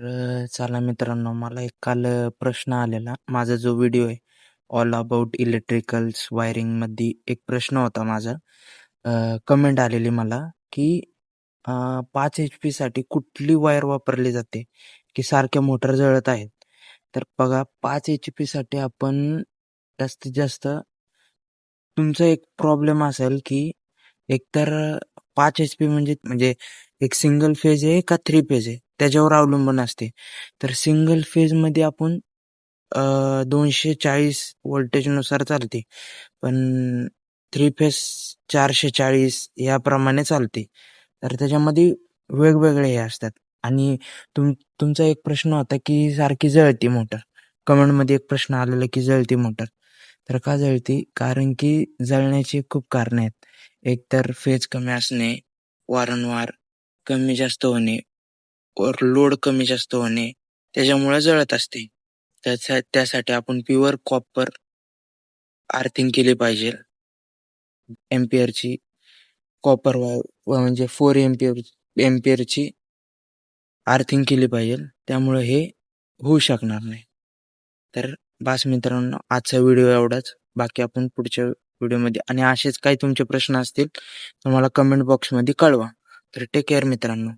तर चला मित्रांनो मला एक काल प्रश्न आलेला. माझा जो व्हिडिओ आहे ऑल अबाउट इलेक्ट्रिकल्स वायरिंगमध्ये एक प्रश्न होता माझा. कमेंट आलेली मला की पाच एच पीसाठी कुठली वायर वापरली जाते? की सारख्या मोटर जळत आहेत? तर बघा पाच एच पीसाठी आपण जास्तीत जास्त तुमचा एक प्रॉब्लेम असेल की एकतर पाच एच पी म्हणजे म्हणजे एक सिंगल फेज आहे का थ्री फेज आहे? त्याच्यावर अवलंबून असते. तर सिंगल फेजमध्ये आपण दोनशे चाळीस वोल्टेजनुसार चालते. पण थ्री फेज चारशे चाळीस याप्रमाणे चालते. तर त्याच्यामध्ये वेगवेगळे हे असतात. आणि तुम तुमचा एक प्रश्न होता की सारखी जळती मोटर. कमेंटमध्ये एक प्रश्न आलेला की जळती मोटर. तर का जळती? कारण की जळण्याची खूप कारणं आहेत. एकतर फेज कमी असणे वारंवार कमी जास्त होणे वर लोड कमी जास्त होणे त्याच्यामुळे जळत असते. त्यासाठी आपण प्युअर कॉपर आर्थिंग केली पाहिजे. एम्पियरची कॉपर म्हणजे फोर एम्पियर एम्पियरची आर्थिंग केली पाहिजे. त्यामुळे हे होऊ शकणार नाही. तर बास मित्रांनो आजचा व्हिडिओ एवढाच. बाकी आपण पुढच्या व्हिडिओमध्ये. आणि असेच काही तुमचे प्रश्न असतील तर मला कमेंट बॉक्समध्ये कळवा. तर टेक केअर मित्रांनो.